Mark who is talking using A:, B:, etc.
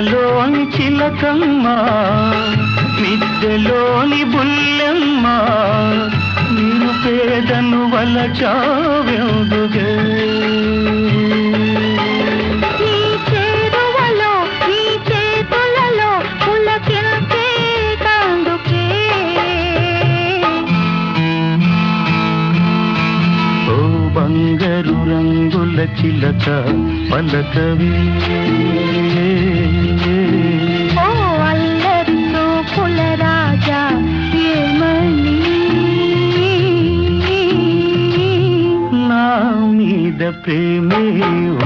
A: మెడలోని చిలకమ్మ మిద్దెలోని బుల్లెమ్మ మీరు పేదను వలచావెందుగే బంగారు రంగుల చిలక పలకవే. ನಾನಿದ ಪ್ರೇಮೇವ